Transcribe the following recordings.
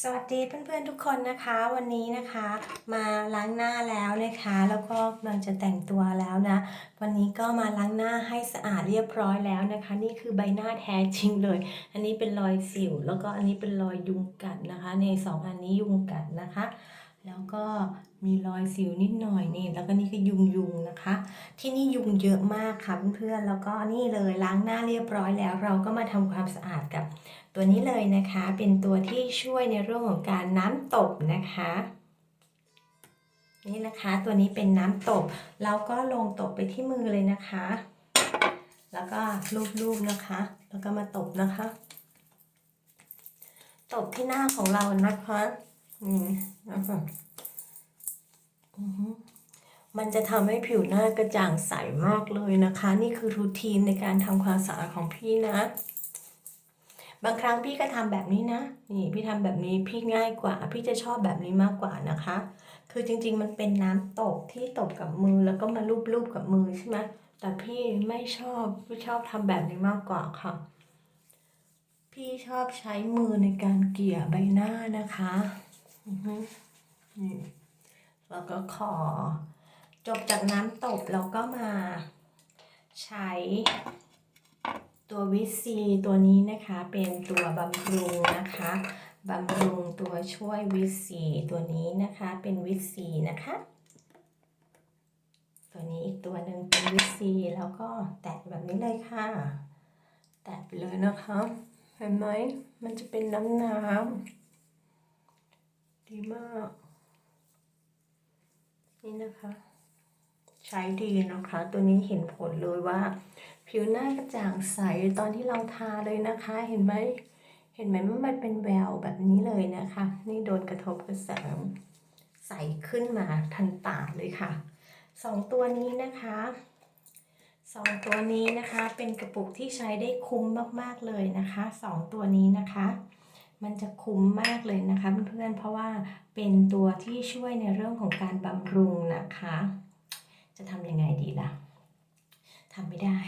สวัสดีเพื่อนๆทุกคนนะคะ วันนี้นะคะมาล้างหน้าแล้วนะคะ แล้วก็กำลังจะแต่งตัวแล้วนะ วันนี้ก็มาล้างหน้าให้สะอาดเรียบร้อยแล้วนะคะ นี่คือใบหน้าแท้จริงเลย อันนี้เป็นรอยสิว แล้วก็อันนี้เป็นรอยยุงกัดนะคะ ในสองอันนี้ยุงกัดนะคะ แล้วก็มีรอยสิวนิดหน่อยนี่ แล้วก็นี่ก็ยุงยุงนะคะ ที่นี่ยุงเยอะมากค่ะเพื่อนๆแล้วก็นี่เลยล้างหน้าเรียบร้อยแล้ว เราก็มาทำความสะอาดกับ ตัวนี้เลยนะคะ เป็นตัวที่ช่วยในเรื่องของการน้ำตบนะคะ นี่นะคะ ตัวนี้เป็นน้ำตบเราก็ลงตบไปที่มือเลยนะคะ แล้วก็ลูบๆนะคะ แล้วก็มาตบนะคะ ตบที่หน้าของเรานะคะ นี่นะคะอือฮึมันจะทำให้ผิวหน้ากระจ่างใสมากเลยนะคะ นี่คือรูทีนในการทำความสะอาดของพี่นะ บางครั้งพี่ก็ทำแบบนี้นะ นี่พี่ทำแบบนี้พี่ง่ายกว่า พี่จะชอบแบบนี้มากกว่านะคะ คือจริงๆมันเป็นน้ำตบที่ตบกับมือแล้วก็มาลูบๆกับมือใช่ไหมแต่พี่ไม่ชอบพี่ชอบทำแบบนี้มากกว่าค่ะ พี่ชอบใช้มือในการเกี่ยใบหน้านะคะ นี่แล้วก็ขอจบจากน้ำตบเราก็มาใช้ตัววิตซีตัวนี้นะคะเป็นตัวบำรุงนะคะบำรุงตัวช่วยวิตซีตัวนี้นะคะเป็นวิตซีนะคะ ตัวนี้อีกตัวหนึ่งเป็นวิตซีแล้วก็แตะแบบนี้เลยค่ะ แตะไปเลยนะคะ เห็นไหมมันจะเป็นน้ำน้ำ ดีมาก นี่นะคะ ใช้ดีนะคะ ตัวนี้เห็นผลเลยว่า ผิวหน้ากระจ่างใสตอนที่เราทาเลยนะคะ เห็นไหมเห็นไหมว่ามันเป็นแววแบบนี้เลยนะคะ นี่โดนกระทบกระแสงใสขึ้นมาทันตาเลยค่ะสองตัวนี้นะคะสองตัวนี้นะคะเป็นกระปุกที่ใช้ได้คุ้มมาก ๆ เลยนะคะสองตัวนี้นะคะ มันจะคุ้มมากเลยนะคะเพื่อนๆ เพราะว่าเป็นตัวที่ช่วยในเรื่องของการบำรุงนะคะ จะทำยังไงดีล่ะทำไม่ได้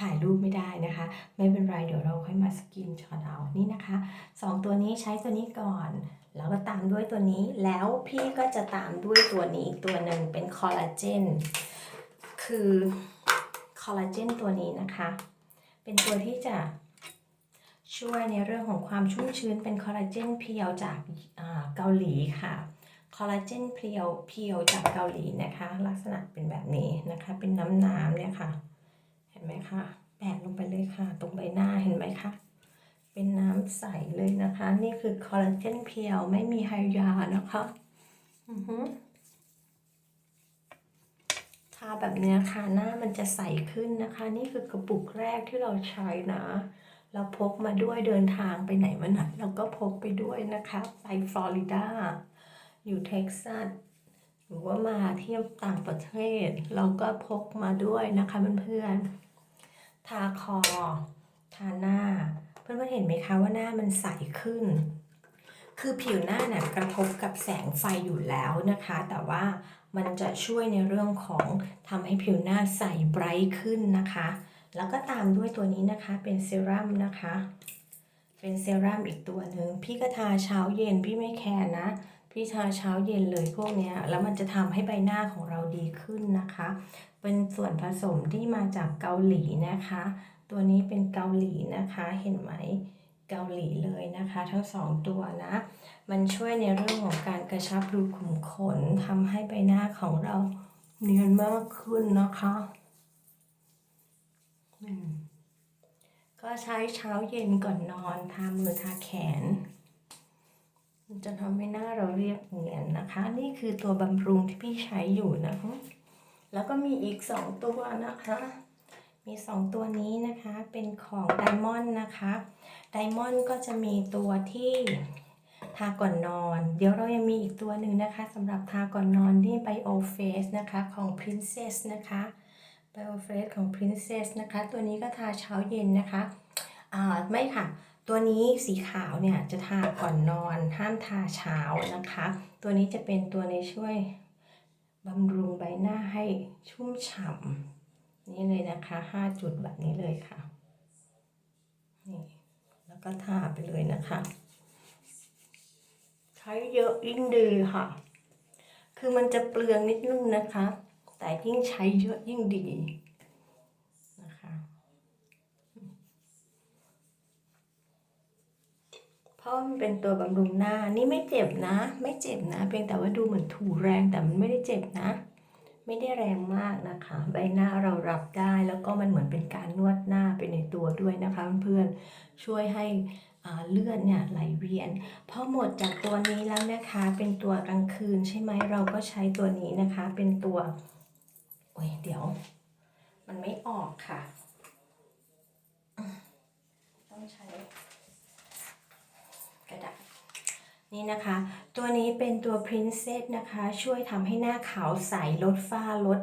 ถ่ายรูปไม่ได้นะคะ ไม่เป็นไรเดี๋ยวเราค่อยมาสกินช็อตเอานี่นะคะสองตัวนี้ใช้ตัวนี้ก่อน แล้วก็ตามด้วยตัวนี้ แล้วพี่ก็จะตามด้วยตัวนี้อีกตัวหนึ่งเป็นคอลลาเจน คือคอลลาเจนตัวนี้นะคะ เป็นตัวที่จะ ช่วยในเรื่องของความชุ่มชื้นเป็นคอลลาเจนเพียวจากอ่าเกาหลีค่ะคอลลาเจนเพียวเพียวจากเกาหลีนะคะ ลักษณะเป็นแบบนี้นะคะ เป็นน้ำน้ำๆเนี่ยค่ะ เห็นไหมคะแปะลงไปเลยค่ะ ตรงใบหน้าเห็นไหมคะเป็นน้ำใสเลยนะคะ นี่คือคอลลาเจนเพียวไม่มีไฮยานะคะอือฮึทาแบบเนี้ยค่ะหน้ามันจะใสขึ้นนะคะ นี่คือกระปุกแรกที่เราใช้นะ เราพกมาด้วยเดินทางไปไหนมาไหนเราก็พกไปด้วยนะคะ ไปฟลอริดาอยู่เท็กซัสหรือว่ามาเที่ยวต่างประเทศ เราก็พกมาด้วยนะคะเพื่อนๆทาคอ ทาหน้า เพื่อนๆเห็นไหมคะว่าหน้ามันใสขึ้น คือผิวหน้าเนี่ยกระทบกับแสงไฟอยู่แล้วนะคะ แต่ว่ามันจะช่วยในเรื่องของทำให้ผิวหน้าใสไบรท์ขึ้นนะคะ แล้วก็ตามด้วยตัวนี้นะคะเป็นเซรั่มนะคะ เป็นเซรั่มอีกตัวหนึ่งพี่ก็ทาเช้าเย็นพี่ไม่แคร์นะ พี่ทาเช้าเย็นเลยพวกเนี้ยแล้วมันจะทำให้ใบหน้าของเราดีขึ้นนะคะ เป็นส่วนผสมที่มาจากเกาหลีนะคะ ตัวนี้เป็นเกาหลีนะคะเห็นไหมเกาหลีเลยนะคะ ทั้งสองตัวนะ มันช่วยในเรื่องของการกระชับรูขุมขนทำให้ใบหน้าของเราเนียนมากขึ้นนะคะอืม ก็ใช้เช้าเย็นก่อนนอนทามือทาแขนจะทำให้หน้าเราเรียบเนียนนะคะ นี่คือตัวบำรุงที่พี่ใช้อยู่นะคะแล้วก็มีอีกสองตัวนะคะ มีสองตัวนี้นะคะเป็นของไดมอนด์นะคะไดมอนด์ก็จะมีตัวที่ทาก่อนนอน เดี๋ยวเรายังมีอีกตัวหนึ่งนะคะสำหรับทาก่อนนอนนี่ไบโอเฟสนะคะของ Princess นะคะ ไบโอเฟสของ Princess นะคะ ตัวนี้ก็ทาเช้าเย็นนะคะอ่าไม่ค่ะ ตัวนี้สีขาวเนี่ยจะทาก่อนนอน ห้ามทาเช้านะคะ ตัวนี้จะเป็นตัวในช่วยบำรุงใบหน้าให้ชุ่มฉ่ำนี่เลยนะคะห้าจุดแบบนี้เลยค่ะ นี่ แล้วก็ทาไปเลยนะคะ ใช้เยอะยิ่งดีค่ะ คือมันจะเปลืองนิดนึงนะคะ แต่ยิ่งใช้เยอะยิ่งดีนะคะ เพราะมันเป็นตัวบำรุงหน้านี่ไม่เจ็บนะ ไม่เจ็บนะ เพียงแต่ว่าดูเหมือนถูแรงแต่มันไม่ได้เจ็บนะ ไม่ได้แรงมากนะคะ ใบหน้าเรารับได้แล้วก็มันเหมือนเป็นการนวดหน้าไปในตัวด้วยนะคะเพื่อนๆช่วยให้อ่าเลือดเนี่ยไหลเวียนพอหมดจากตัวนี้แล้วนะคะ เป็นตัวกลางคืนใช่ไหมเราก็ใช้ตัวนี้นะคะ เป็นตัว โอ้ยเดี๋ยว มันไม่ออกค่ะ ต้องใช้ กระดาษนี่นะคะ ตัวนี้เป็นตัว Princess นะคะ ช่วยทำให้หน้าขาวใสลดฝ้าลด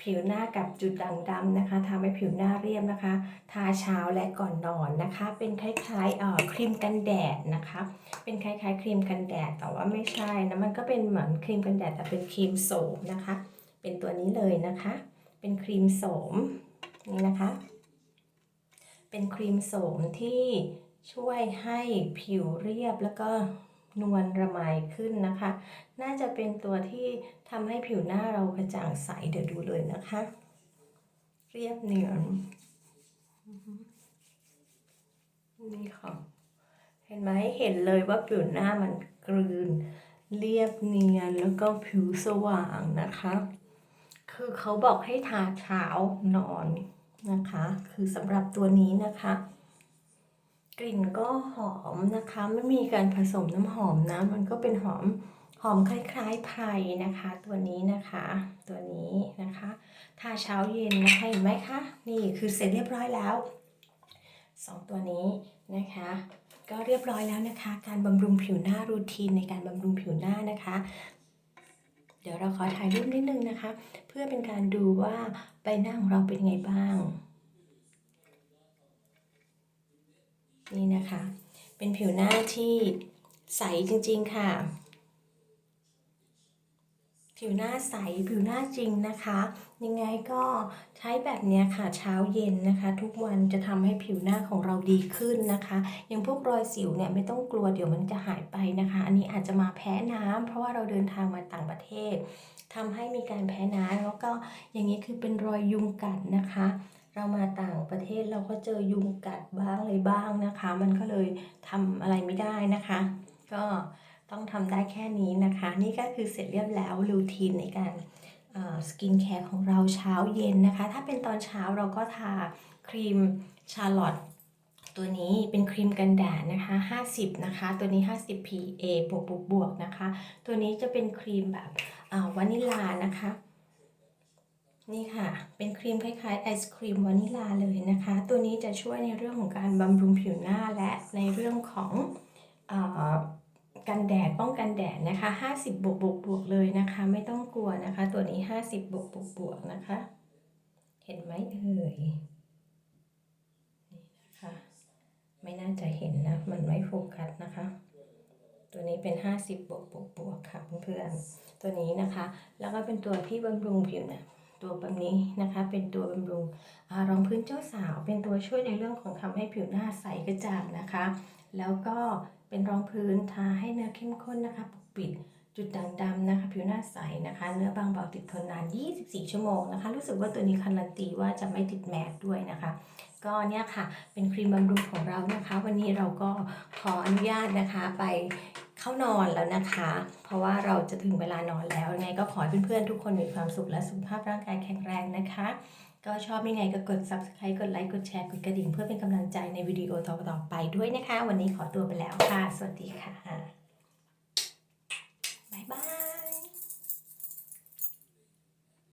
ผิวหน้ากับจุดด่างดำนะคะทำให้ผิวหน้าเรียบนะคะ ทาเช้าและก่อนนอนนะคะ เป็นคล้ายๆเอ่อครีมกันแดดนะคะ เป็นคล้ายๆ ครีมกันแดดแต่ว่าไม่ใช่นะมันก็เป็นเหมือนครีมกันแดดแต่เป็นครีมโสมนะคะ เป็นตัวนี้เลยนะคะ เป็นครีมโสมนี่นะคะ เป็นครีมโสมที่ช่วยให้ผิวเรียบแล้วก็นวลระไมขึ้นนะคะ น่าจะเป็นตัวที่ทำให้ผิวหน้าเรากระจ่างใสเดี๋ยวดูเลยนะคะ เรียบเนียนนี่ค่ะ เห็นไหมเห็นเลยว่าผิวหน้ามันกลืน เรียบเนียนแล้วก็ผิวสว่างนะคะ คือเขาบอกให้ทาเช้านอนนะคะ คือสำหรับตัวนี้นะคะ กลิ่นก็หอมนะคะ ไม่มีการผสมน้ำหอมนะ มันก็เป็นหอมหอมคล้ายๆไพรนะคะ ตัวนี้นะคะ ตัวนี้นะคะทาเช้าเย็นนะคะเห็นไหมคะนี่คือเสร็จเรียบร้อยแล้วสองตัวนี้นะคะ ก็เรียบร้อยแล้วนะคะ การบำรุงผิวหน้ารูทีนในการบำรุงผิวหน้านะคะ เดี๋ยวเราขอถ่ายรูปนิดนึงนะคะ เพื่อเป็นการดูว่าใบหน้าของเราเป็นไงบ้าง นี่นะคะ เป็นผิวหน้าที่ใสจริงๆค่ะ ผิวหน้าใสผิวหน้าจริงนะคะ ยังไงก็ใช้แบบนี้ค่ะเช้าเย็นนะคะ ทุกวันจะทำให้ผิวหน้าของเราดีขึ้นนะคะอย่างพวกรอยสิวเนี่ยไม่ต้องกลัวเดี๋ยวมันจะหายไปนะคะ อันนี้อาจจะมาแพ้น้ำเพราะว่าเราเดินทางมาต่างประเทศทำให้มีการแพ้น้ำแล้วก็อย่างนี้คือเป็นรอยยุงกัดนะคะเรามาต่างประเทศเราก็เจอยุงกัดบ้างอะไรบ้างนะคะ มันก็เลยทำอะไรไม่ได้นะคะ ก็ ต้องทำได้แค่นี้นะคะ นี่ก็คือเสร็จเรียบแล้วรูทีนในการสกินแคร์ของเราเช้าเย็นนะคะ ถ้าเป็นตอนเช้าเราก็ทาครีมชาร์ลอตตัวนี้เป็นครีมกันแดดนะคะ 50 นะคะ ตัวนี้ 50 PA บวกบวกบวกนะคะ ตัวนี้จะเป็นครีมแบบอ่าวานิลานะคะ นี่ค่ะ เป็นครีมคล้ายๆไอศครีมวานิลาเลยนะคะ ตัวนี้จะช่วยในเรื่องของการบำรุงผิวหน้าและในเรื่องของอ กันแดดป้องกันแดดนะคะ 50 บวกบวกบวกเลยนะคะ ไม่ต้องกลัวนะคะ ตัวนี้ 50 บวกบวกบวกนะคะ เห็นไหมเอ่ยนี่นะคะ ไม่น่าจะเห็นนะ มันไม่โฟกัสนะคะ ตัวนี้เป็น 50 บวกบวกบวกค่ะเพื่อนๆตัวนี้นะคะ แล้วก็เป็นตัวที่บำรุงผิวนะตัวแบบนี้นะคะ เป็นตัวบำรุงอรองพื้นเจ้าสาว เป็นตัวช่วยในเรื่องของทำให้ผิวหน้าใสกระจ่างนะคะ แล้วก็ เป็นรองพื้นทาให้เนื้อเข้มข้นนะคะปกปิดจุดด่างดำนะคะผิวหน้าใสนะคะ เนื้อบางเบาติดทนนาน 24 ชั่วโมงนะคะ รู้สึกว่าตัวนี้การันตีว่าจะไม่ติดแมสด้วยนะคะ ก็เนี่ยค่ะเป็นครีมบำรุงของเรานะคะ วันนี้เราก็ขออนุญาตนะคะไปเข้านอนแล้วนะคะ เพราะว่าเราจะถึงเวลานอนแล้วไงก็ขอให้เพื่อนๆทุกคนมีความสุขและสุขภาพร่างกายแข็งแรงนะคะ ก็ชอบยังไงก็กด subscribe กดไลค์กดแชร์กดกระดิ่ง เพื่อเป็นกำลังใจในวิดีโอต่อๆไปด้วยนะคะ วันนี้ขอตัวไปแล้วค่ะ สวัสดีค่ะ